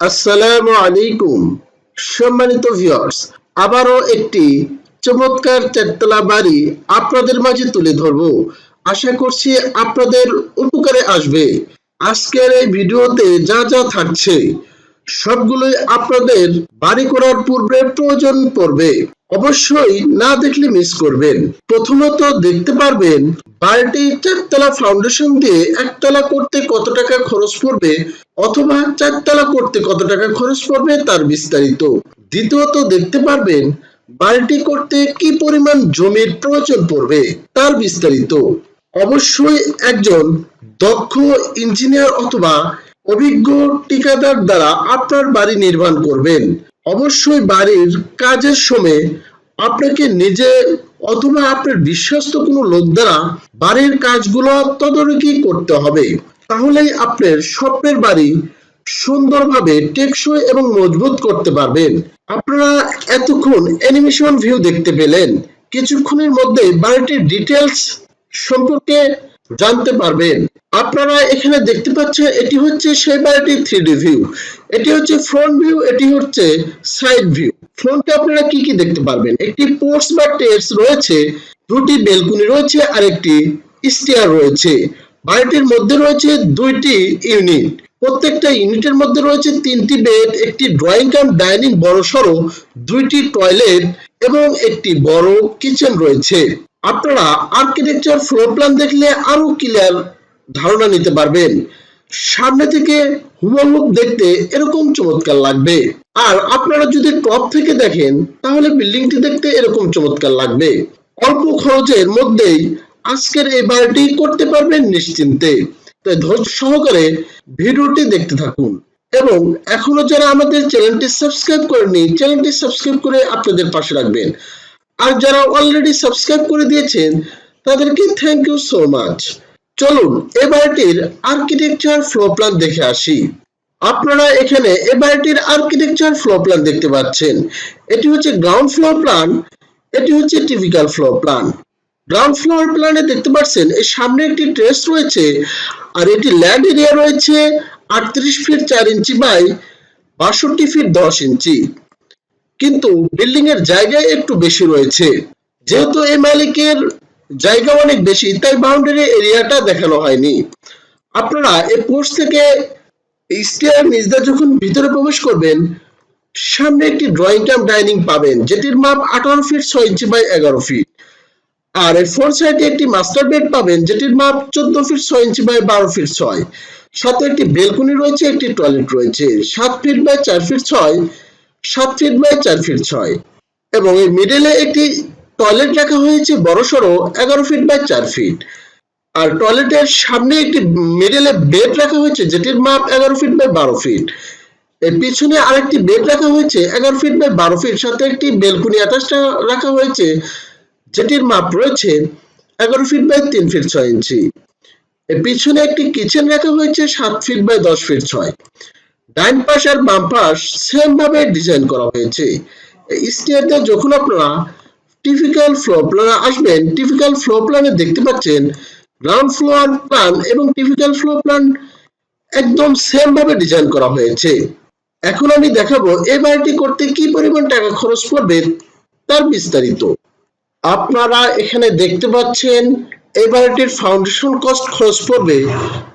আসসালামু আলাইকুম। সম্মানিত ভিউয়ার্স আবারও একটি চমৎকার চারতলা বাড়ি আপনাদের মাঝে তুলে ধরব। আশা করছি আপনাদের উপকারে আসবে। আজকের এই ভিডিওতে যা যা থাকছে, সবগুলোই আপনাদের বাড়ি করার পূর্বে প্রয়োজন পড়বে। অবশ্যই না দেখলে মিস করবেন। প্রথমত দেখতে পারবেন বাড়িটি চারতলা ফাউন্ডেশন দিয়ে একতলা করতে কত টাকা খরচ পড়বে অথবা চারতলা করতে কত টাকা খরচ পড়বে তার বিস্তারিত। দ্বিতীয়ত দেখতে পারবেন বাড়িটি করতে কি পরিমাণ জমির প্রয়োজন পড়বে তার বিস্তারিত। অবশ্যই একজন দক্ষ ইঞ্জিনিয়ার অথবা অভিজ্ঞ ঠিকাদার দ্বারা আপনার বাড়ি নির্মাণ করবেন। অবশ্যই বাড়ির কাজের সময় আপনাকে নিজে অথবা আপনার বিশ্বস্ত কোনো লোক দ্বারা বাড়ির কাজগুলো তদারকি করতে হবে। তাহলেই আপনার স্বপ্নের বাড়ি সুন্দরভাবে টেকসই এবং মজবুত করতে পারবেন। আপনারা এতক্ষণ অ্যানিমেশন ভিউ দেখতে পেলেন। কিছুক্ষণের মধ্যে বাড়িটির ডিটেলস সম্পর্কে জানতে পারবেন। আপনারা এখানে দেখতে পাচ্ছেন, এটি হচ্ছে সেই বাড়িটির থ্রি ভিউ এটি হচ্ছে ফ্রন্ট ভিউ এটি হচ্ছে সাইড ভিউ ফ্রন্টে আপনারা কি কি দেখতে পারবেন? একটি পোর্টস বা টেস রয়েছে, দুটি বেলকুনি রয়েছে, আর একটি স্টেয়ার রয়েছে। বাড়িটির মধ্যে রয়েছে দুইটি ইউনিট। প্রত্যেকটা ইউনিটের মধ্যে রয়েছে তিনটি বেড, একটি ড্রয়িং কাম, ডাইনিং বড় সড়ো দুইটি টয়লেট এবং একটি বড় কিচেন রয়েছে। আপনারা আর্কিটেকচার ফ্লোর প্ল্যান দেখলে আরও ক্লিয়ার ধারণা নিতে পারবেন। সামনে থেকে হুবহুব দেখতে এরকম চমৎকার লাগবে। আর আপনারা যদি টপ থেকে দেখেন, তাহলে বিল্ডিংটি দেখতে এরকম চমৎকার লাগবে। অল্প খরচের মধ্যেই আজকের এই বাড়িটি করতে পারবেন নিশ্চিন্তে। তাই ধৈর্য সহকারে ভিডিওটি দেখতে থাকুন। এবং এখনও যারা আমাদের চ্যানেলটি সাবস্ক্রাইব করেনি চ্যানেলটি সাবস্ক্রাইব করে আপনাদের পাশে রাখবেন। আর যারা অলরেডি সাবস্ক্রাইব করে দিয়েছেন, তাদেরকে থ্যাংক ইউ সো মাচ চলুন এ বাড়িটির আর্কিটেকচার ফ্লো প্ল্যান দেখে আসি। আপনারা এখানে এ বাড়িটির আর্কিটেকচার ফ্লো প্ল্যান দেখতে পাচ্ছেন। এটি হচ্ছে গ্রাউন্ড ফ্লোর প্ল্যান এটি হচ্ছে typical floor plan ground floor প্ল্যানে দেখতে পাচ্ছেন, এর সামনে একটি ট্রেস রয়েছে, আর এটি ল্যান্ড এরিয়া রয়েছে আটত্রিশ ফিট চার ইঞ্চি বাই বাষট্টি ফিট দশ ইঞ্চি কিন্তু বিল্ডিং এর জায়গায় একটু বেশি রয়েছে। যেহেতু এই মালিকের জায়গা অনেক বেশি, তাই বাউন্ডারি এরিয়াটা দেখানো হয়নি। আপনারা এই পোস্ট থেকে স্টেয়ার নিচদা যখন ভিতরে প্রবেশ করবেন, সামনে একটি ড্রয়িং কাম ডাইনিং পাবেন, যেটির মাপ আঠারো ফিট ছয় ইঞ্চি বাই এগারো ফিট আর এই ফোর সাইডে একটি মাস্টার বেড পাবেন, যেটির মাপ চোদ্দ ফিট ছয় ইঞ্চি বাই বারো ফিট ছয়। সাথে একটি বেলকনি রয়েছে, একটি টয়লেট রয়েছে, সাত ফিট বাই চার ফিট ছয়। সাত ফিট বাই চার ফিট ছয়। এবং এই মিডলে একটি টয়লেট রাখা হয়েছে বড় সড়ো এগারো ফিট বাই চার ফিট আর টয়লেটের সামনে একটি মিডলে বেড রাখা হয়েছে, যেটির মাপ এগারো ফিট বাই বারো ফিট এর পিছনে আরেকটি বেড রাখা হয়েছে, এগারো ফিট বাই বারো ফিট সাথে একটি বেলকুনি অ্যাটাচটা রাখা হয়েছে, যেটির মাপ রয়েছে এগারো ফিট বাই তিন ফিট ছয় ইঞ্চি। এর পিছনে একটি কিচেন রাখা হয়েছে, সাত ফিট বাই দশ ফিট ছয়। ডাইন পাশ আর বাম পাশ সেম ভাবে ডিজাইন করা হয়েছে। স্টেয়ারটা যখন আপনারা টিপিক্যাল ফ্লোর প্ল্যানে আসবেন টিপিক্যাল ফ্লোর প্ল্যানে দেখতে পাচ্ছেন গ্রাউন্ড ফ্লোর প্ল্যান এবং টিপিক্যাল ফ্লোর প্ল্যান একদম সেম ভাবে ডিজাইন করা হয়েছে। এখন আমি দেখাবো এই বাড়িটি করতে কি পরিমাণ টাকা খরচ পড়বে তার বিস্তারিত। আপনারা এখানে দেখতে পাচ্ছেন এই বাড়িটির ফাউন্ডেশন কস্ট খরচ পড়বে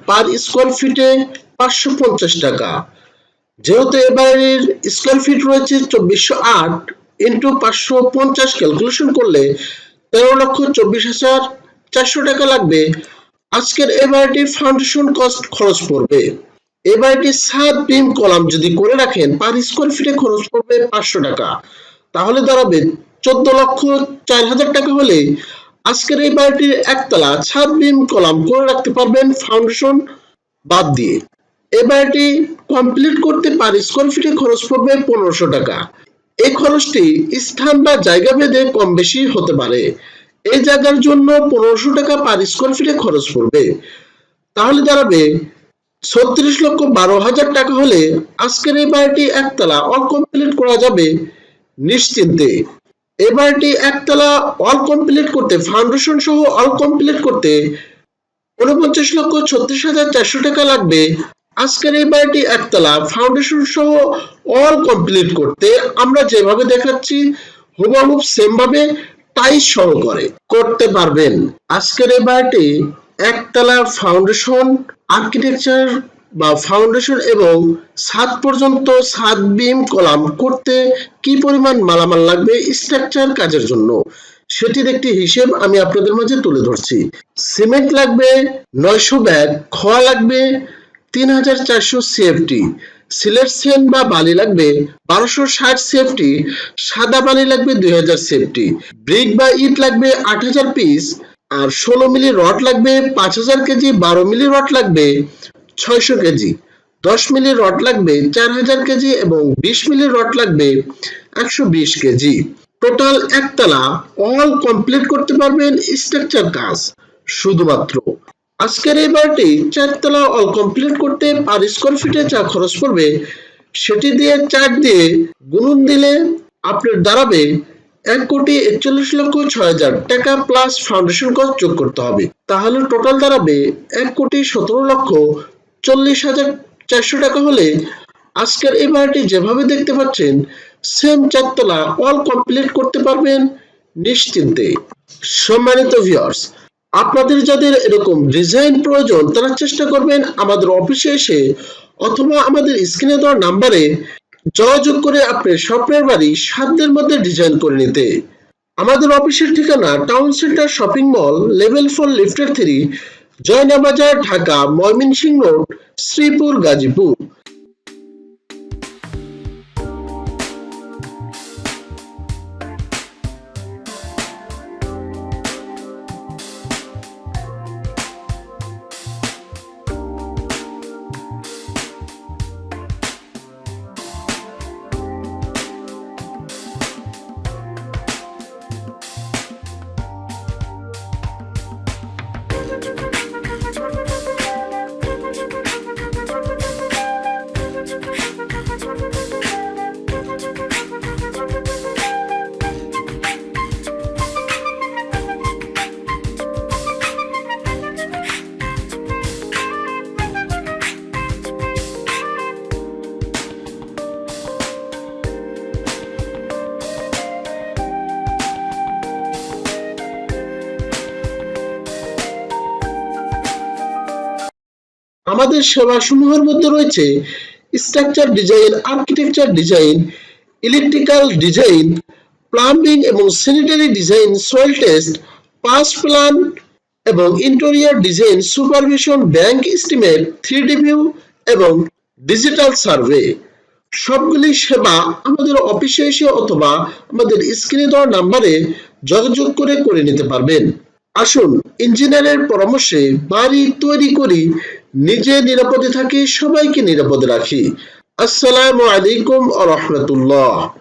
পার স্কোয়ার ফিটে পাঁচশো পঞ্চাশ টাকা। যেহেতু এ বাড়ির স্কোয়ার ফিট রয়েছে চব্বিশশো আট ইন্টু পাঁচশো পঞ্চাশ ক্যালকুলেশন করলে তেরো লক্ষ চব্বিশ হাজার চারশো টাকা লাগবে। আজকের এ বাড়িটির ফাউন্ডেশন কস্ট খরচ পড়বে। এ বাড়িটির সাত বিম কলাম যদি করে রাখেন পার স্কোয়ার ফিটে খরচ পড়বে পাঁচশো টাকা। তাহলে দাঁড়াবে চোদ্দ লক্ষ চার হাজার টাকা হলে আজকের এই বাড়িটির একতলা ছাদ বিম কলাম করে রাখতে পারবেন ফাউন্ডেশন বাদ দিয়ে। এই বাড়িটি কমপ্লিট করতে পার স্কোয়ার ফিটে খরচ পড়বে পনেরোশো টাকা। এই খরচটি স্থান বা জায়গা ভেদে কম বেশি হতে পারে। এই জায়গার জন্য পনেরোশো টাকা পার স্কোয়ার ফিটে খরচ পড়বে। তাহলে দাঁড়াবে ছত্রিশ লক্ষ বারো হাজার টাকা হলে আজকের এই বাড়িটি একতলা অল কমপ্লিট করা যাবে নিশ্চিন্তে। এই বাড়িটি একতলা অল কমপ্লিট করতে ফাউন্ডেশন সহ অল কমপ্লিট করতে উনপঞ্চাশ লক্ষ ছত্রিশ হাজার চারশো টাকা লাগবে। আজকের এই বাড়িটি একতলা। ফাউন্ডেশন সহ অল কমপ্লিট করতে আমরা যেভাবে দেখাচ্ছি হুবহুব সেম ভাবে টাইস সহ করে করতে পারবেন। আজকের এই বাড়িটি একতলা ফাউন্ডেশন আর্কিটেকচার বা ফাউন্ডেশন এবং ছাদ পর্যন্ত ছাদ বিম কলাম করতে কি পরিমাণ মালামাল লাগবে স্ট্রাকচার কাজের জন্য, সেটির একটি হিসেব আমি আপনাদের মাঝে তুলে ধরছি। সিমেন্ট লাগবে, নয়শো ব্যাগ, খোয়া লাগবে সিএফটি সিলেট সেন বা বালি লাগবে বারোশো ষাট সাদা বালি লাগবে দুই হাজার ব্রিক বা ইট লাগবে আট হাজার পিস আর ষোলো মিলি রড লাগবে পাঁচ হাজার কেজি, বারো মিলি রড লাগবে ছয়শো কেজি। দশ মিলি রড লাগবে চার হাজার কেজি এবং বিশ মিলি রড লাগবে একশো বিশ কেজি। টোটাল একতলা অল কমপ্লিট করতে পারবেন স্ট্রাকচার কাজ। শুধুমাত্র আজকের এই বাড়িটি চারতলা অল কমপ্লিট করতে পার স্কোয়ার ফিটে যা খরচ পড়বে, সেটি দিয়ে চার দিয়ে গুণন দিলে আপনার দাঁড়াবে এক কোটি একচল্লিশ লক্ষ ছয় হাজার টাকা প্লাস ফাউন্ডেশন কস্ট যোগ করতে হবে। তাহলে টোটাল দাঁড়াবে এক কোটি সতেরো লক্ষ চল্লিশ হাজার চারশো টাকা হলে আজকের এই বাড়িটি যেভাবে দেখতে পাচ্ছেন সেম চারতলা অল কমপ্লিট করতে পারবেন নিশ্চিন্তে। সম্মানিত ভিউয়ার্স আপনাদের যাদের এরকম ডিজাইন প্রয়োজন, তারা চেষ্টা করবেন আমাদের অফিসে এসে অথবা আমাদের স্ক্রিনে দেওয়া নাম্বারে যোগাযোগ করে আপনার স্বপ্নের বাড়ি সাধ্যের মধ্যে ডিজাইন করে নিতে। আমাদের অফিসের ঠিকানা town centre shopping mall level four লিফটের থ্রি জয়না বাজার ঢাকা, ময়মনসিংহ রোড শ্রীপুর, গাজীপুর। আমাদের সেবাসমূহের মধ্যে রয়েছে structure design architecture design electrical design plumbing এবং sanitary design soil test pass plan এবং interior design supervision bank estimate three view এবং ডিজিটাল সার্ভে সবগুলি সেবা আমাদের অফিসে এসে অথবা আমাদের স্ক্রিনে দেওয়া নাম্বারে যোগাযোগ করে করে নিতে পারবেন। আসুন ইঞ্জিনিয়ারের পরামর্শে বাড়ি তৈরি করি নিজে নিরাপদে থাকি সবাইকে নিরাপদে রাখি। আসসালামু আলাইকুম আ রহমতুল্লাহ।